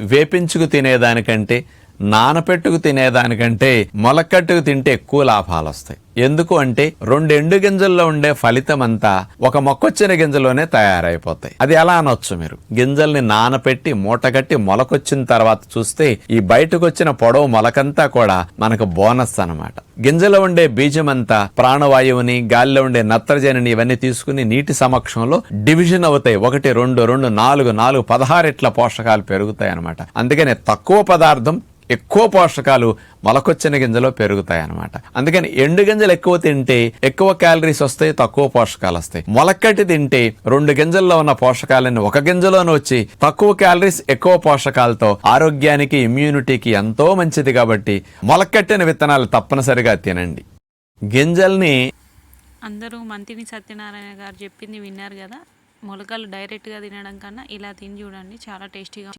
వేపించుకు తినేదానికంటే నానపెట్టుకు తినేదానికంటే మొలకట్టుకు తింటే ఎక్కువ లాభాలు వస్తాయి ఎందుకు అంటే రెండు ఎండు గింజల్లో ఉండే ఫలితం అంతా ఒక మొక్కొచ్చిన గింజలోనే తయారైపోతాయి. అది ఎలా అనొచ్చు మీరు? గింజల్ని నానపెట్టి మూటగట్టి మొలకొచ్చిన తర్వాత చూస్తే ఈ బయటకు వచ్చిన పొడవు మొలకంతా కూడా మనకు బోనస్ అన్నమాట. గింజలో ఉండే బీజం అంతా ప్రాణవాయువుని గాలిలో ఉండే నత్రజనిని ఇవన్నీ తీసుకుని నీటి సమక్షంలో డివిజన్ అవుతాయి. ఒకటి రెండు రెండు నాలుగు నాలుగు పదహారు ఇట్ల పోషకాలు పెరుగుతాయి అన్నమాట అందుకనే తక్కువ పదార్థం ఎక్కువ పోషకాలు మొలకొచ్చిన గింజలో పెరుగుతాయి అన్నమాట అందుకని ఎండు గింజలు ఎక్కువ తింటే ఎక్కువ క్యాలరీస్ వస్తాయి తక్కువ పోషకాలు వస్తాయి. మొలకట్టి తింటే రెండు గింజల్లో ఉన్న పోషకాలన్నీ ఒక గింజలోనే వచ్చి తక్కువ క్యాలరీస్ ఎక్కువ పోషకాలతో ఆరోగ్యానికి ఇమ్యూనిటీకి ఎంతో మంచిది కాబట్టి మొలకట్టిన విత్తనాలు తప్పనిసరిగా తినండి. గింజల్ని అందరూ మంతిని సత్యనారాయణ గారు చెప్పింది విన్నారు కదా. మొలకలు డైరెక్ట్గా తినడం కన్నా ఇలా తిని చూడండి చాలా టేస్టీగా